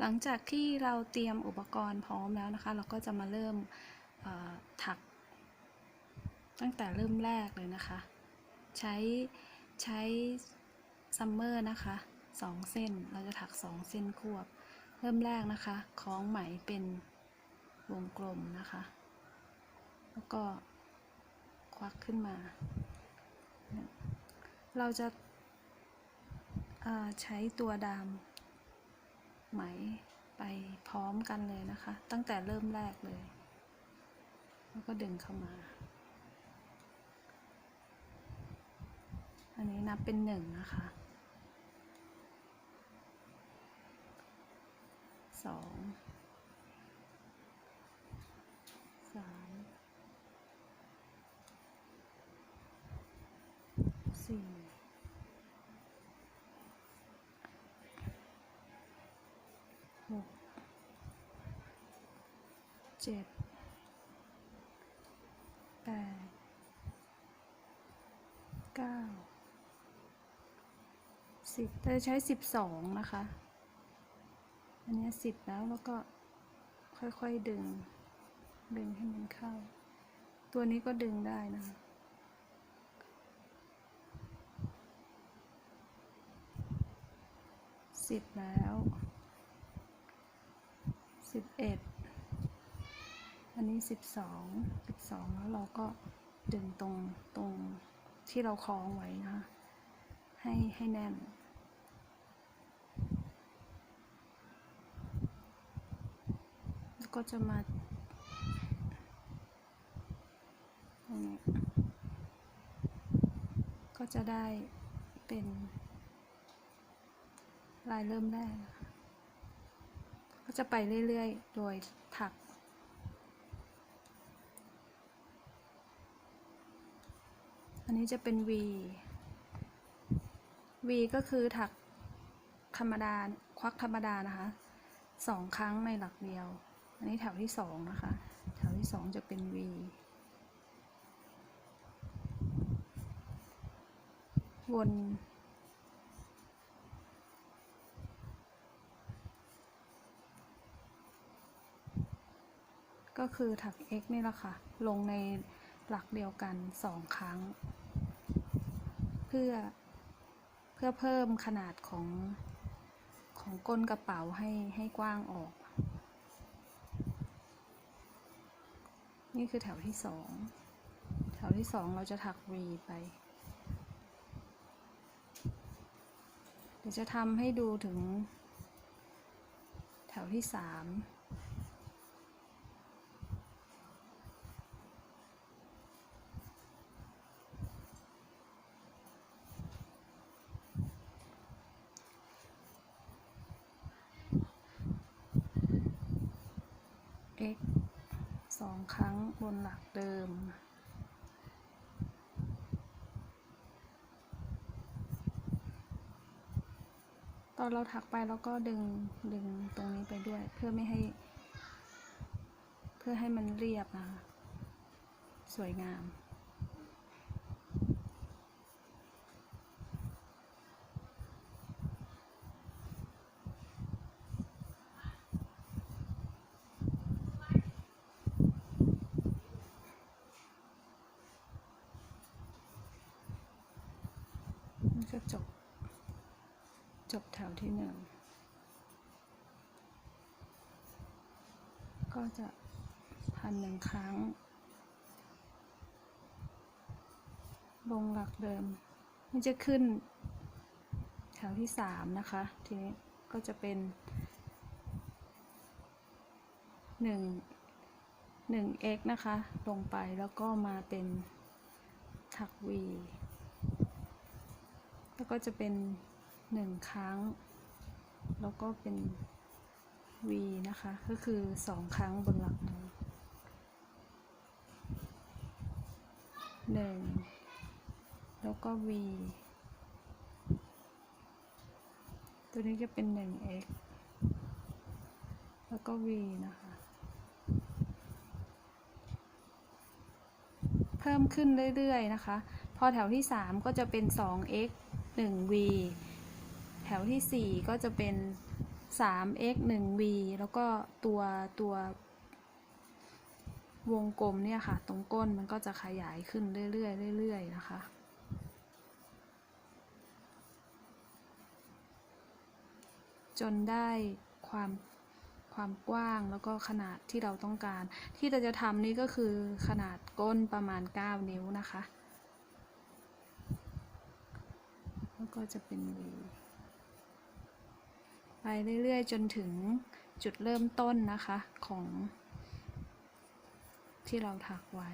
หลังจากที่เราเตรียมอุปกรณ์พร้อมแล้วนะคะ เราก็จะมาเริ่มถัก ตั้งแต่เริ่มแรกเลยนะคะ ใช้ใช้ซัมเมอร์นะคะสองเส้นเราจะถักสองเส้นควบ เริ่มแรกนะคะคล้องไหมเป็นวงกลมนะคะ แล้วก็ควักขึ้นมา เราจะใช้ตัวดาม ไหมไปพร้อมกันเลยนะคะ ตั้งแต่เริ่มแรกเลย แล้วก็ดึงเข้ามา อันนี้นับเป็นหนึ่งนะคะสองสามสี่ หก เจ็ดแปดเก้าสิบเราจะใช้สิบสองนะคะ อันนี้สิบแล้วแล้วก็ค่อยๆดึง ดึงให้มันเข้า ตัวนี้ก็ดึงได้นะคะสิบแล้วสิบเอ็ด อันนี้สิบสองสิบสองแล้วเราก็ดึงตรงตรงที่เราคล้องไว้นะคะ ให้ให้แน่น แล้วก็จะมาตรงนี้ก็จะได้เป็นลายเริ่มแรก ก็จะไปเรื่อยๆ โดยถัก อันนี้จะเป็น V V ก็คือถักธรรมดา ควักธรรมดานะคะสองครั้งในหลักเดียว อันนี้แถวที่สองนะคะ แถวที่สองจะเป็น V วนก็คือถัก x นี่แหละค่ะ ลงในหลักเดียวกันสองครั้ง พื่อ เพื่อเพิ่มขนาดของของก้นกระเป๋าให้ให้กว้างออก นี่คือแถวที่สอง แถวที่สองเราจะถัก V ไป เดี๋ยวจะทำให้ดูถึง แถวที่สาม x สองครั้งบนหลักเดิม ตอนเราถักไปแล้วก็ดึงดึงตรงนี้ไปด้วย เพื่อไม่ให้ เพื่อให้มันเรียบนะคะสวยงาม ก็จบ จบแถวที่หนึ่งก็จะพันหนึ่งครั้ง ลงหลักเดิม มันจะขึ้น แถวที่สามนะคะ ทีนี้ก็จะเป็นหนึ่งหนึ่ง x นะคะ ลงไปแล้วก็มาเป็นถัก v ก็จะเป็นหนึ่งครั้ง แล้วก็เป็น v นะคะ ก็คือสองครั้งบนหลักนี้หนึ่งแล้วก็ v ตัวนี้จะเป็นหนึ่ง x แล้วก็ v นะคะ เพิ่มขึ้นเรื่อยๆนะคะ พอแถวที่ 3 ก็จะเป็น 1v แถวที่ 4 ก็จะเป็น 3x 1 v แล้วก็ตัวตัววงกลมเนี่ยค่ะ ตรงก้นมันก็จะขยายขึ้นเรื่อยๆเรื่อยๆนะคะ จนได้ความความกว้างแล้วก็ขนาดที่เราต้องการ ที่เราจะทำนี่ก็คือขนาดก้นประมาณ 9 นิ้วนะคะ แล้วก็จะเป็น V ไปเรื่อยๆ จนถึงจุดเริ่มต้นนะคะของที่เราถักไว้